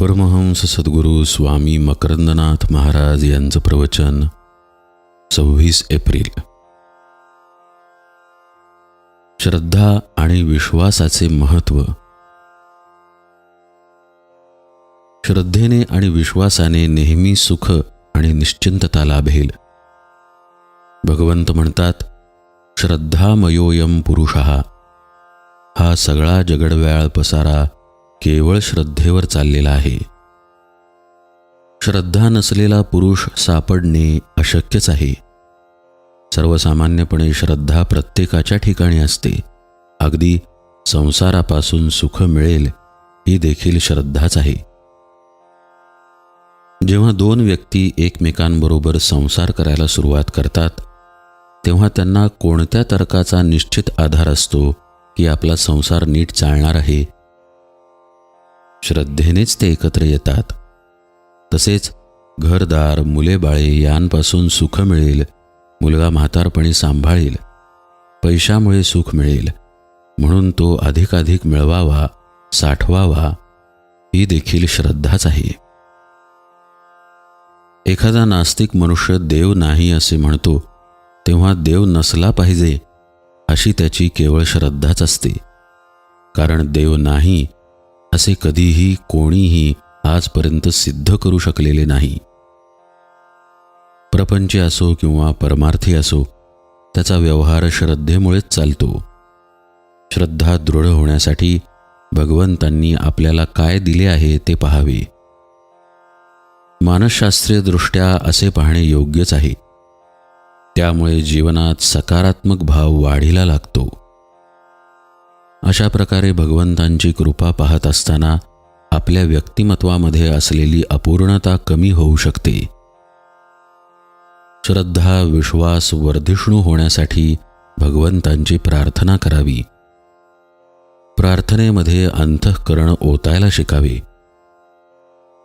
परमहंस सद्गुरू स्वामी मकरंदनाथ महाराज यांचं प्रवचन सव्वीस एप्रिल. श्रद्धा आणि विश्वासाचे महत्त्व श्रद्धेने आणि विश्वासाने नेहमी सुख आणि निश्चिंतता लाभेल. भगवंत म्हणतात श्रद्धामयोयम पुरुष. हा सगळा जगडव्याळ पसारा केवळ श्रद्धेवर चाललेला आहे. श्रद्धा नसलेला पुरुष सापडणे अशक्यच आहे. सर्वसामान्यपणे श्रद्धा प्रत्येकाच्या ठिकाणी असते. अगदी संसारापासून सुख मिळेल ही देखील श्रद्धाच आहे. जेव्हा दोन व्यक्ती एकमेकांबरोबर संसार करायला सुरुवात करतात तेव्हा त्यांना कोणत्या तर्काचा निश्चित आधार असतो की आपला संसार नीट चालणार आहे श्रद्धेनेच ते एकत्र येतात. तसेच घरदार मुले बाळे यांपासून सुख मिळेल मुलगा म्हातारपणी सांभाळेल पैशामुळे सुख मिळेल म्हणून तो अधिकाधिक मिळवावा साठवावा ही देखील श्रद्धाच आहे. एखादा नास्तिक मनुष्य देव नाही असे म्हणतो तेव्हा देव नसला पाहिजे अशी त्याची केवळ श्रद्धाच असते. कारण देव नाही असे कधीही कोणीही आजपर्यंत सिद्ध करू शकलेले नाही. प्रपंच असो किंवा परमार्थी असो त्याचा व्यवहार श्रद्धेमुळेच चालतो. श्रद्धा दृढ होण्यासाठी भगवंतांनी आपल्याला काय दिले आहे ते पाहावे. मानसशास्त्रीयदृष्ट्या असे पाहणे योग्यच आहे. त्यामुळे जीवनात सकारात्मक भाव वाढीला लागतो. अशा प्रकारे भगवंतांची कृपा पाहत असताना आपल्या व्यक्तिमत्वामध्ये असलेली अपूर्णता कमी होऊ शकते. श्रद्धा विश्वास वर्धिष्णू होण्यासाठी भगवंतांची प्रार्थना करावी. प्रार्थनेमध्ये अंतःकरण ओतायला शिकावे.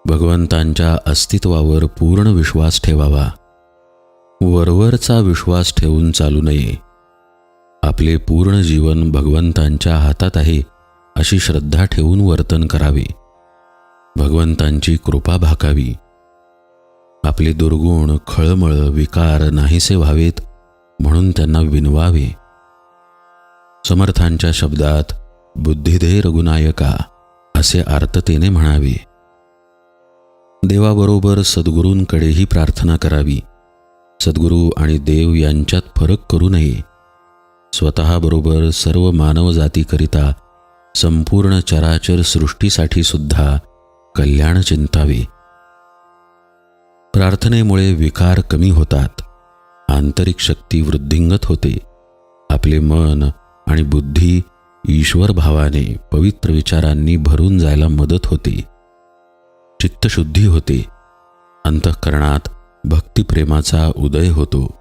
भगवंतांच्या अस्तित्वावर पूर्ण विश्वास ठेवावा. वरवरचा विश्वास ठेवून चालू नये. आपले पूर्ण जीवन भगवंतांच्या हातात आहे अशी श्रद्धा ठेवून वर्तन करावे. भगवंतांची कृपा भाकावी. आपले दुर्गुण खळमळ विकार नाहीसे व्हावेत म्हणून त्यांना विनवावे. समर्थांच्या शब्दात बुद्धिधे रघुनायका असे आर्ततेने म्हणावे. देवाबरोबर सद्गुरूंकडेही प्रार्थना करावी. सद्गुरू आणि देव यांच्यात फरक करू नये. स्वतःबरोबर सर्व मानवजातीकरिता संपूर्ण चराचर सृष्टीसाठी सुद्धा कल्याण चिंतावे. प्रार्थनेमुळे विकार कमी होतात. आंतरिक शक्ती वृद्धिंगत होते. आपले मन आणि बुद्धी ईश्वर भावाने पवित्र विचारांनी भरून जायला मदत होते. चित्तशुद्धी होते. अंतःकरणात भक्तिप्रेमाचा उदय होतो.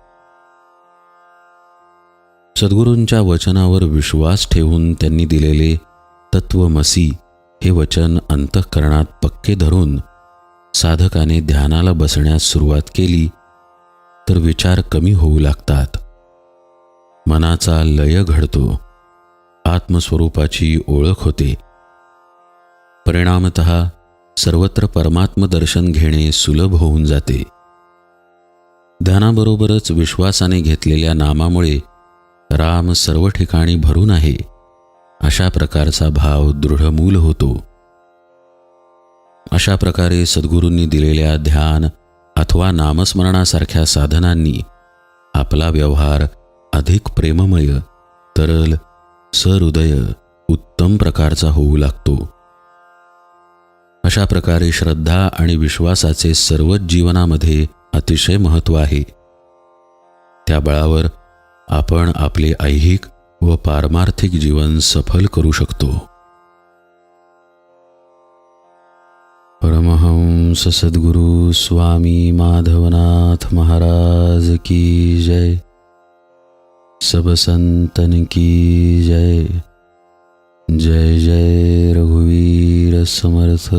सद्गुरूंच्या वचनावर विश्वास ठेवून त्यांनी दिलेले तत्वमसी हे वचन अंतःकरणात पक्के धरून साधकाने ध्यानाला बसण्यास सुरुवात केली तर विचार कमी होऊ लागतात. मनाचा लय घडतो. आत्मस्वरूपाची ओळख होते. परिणामत सर्वत्र परमात्मदर्शन घेणे सुलभ होऊन जाते. ध्यानाबरोबरच विश्वासाने घेतलेल्या नामामुळे राम सर्व ठिकाणी भरून आहे. अशा प्रकारचा भाव दृढमूल होतो. अशा प्रकारे सद्गुरूंनी दिलेल्या ध्यान अथवा नामस्मरणासारख्या साधनांनी आपला व्यवहार अधिक प्रेममय तरल सहृदय उत्तम प्रकारचा होऊ लागतो. अशा प्रकारे श्रद्धा आणि विश्वासाचे सर्वच जीवनामध्ये अतिशय महत्त्व आहे. त्या बळावर आपण आपले ऐहिक व पारमार्थिक जीवन सफल करू शकतो. परमहंस सद्गुरु स्वामी माधवनाथ महाराज की जय. सब संतन की जय. जय जय रघुवीर समर्थ.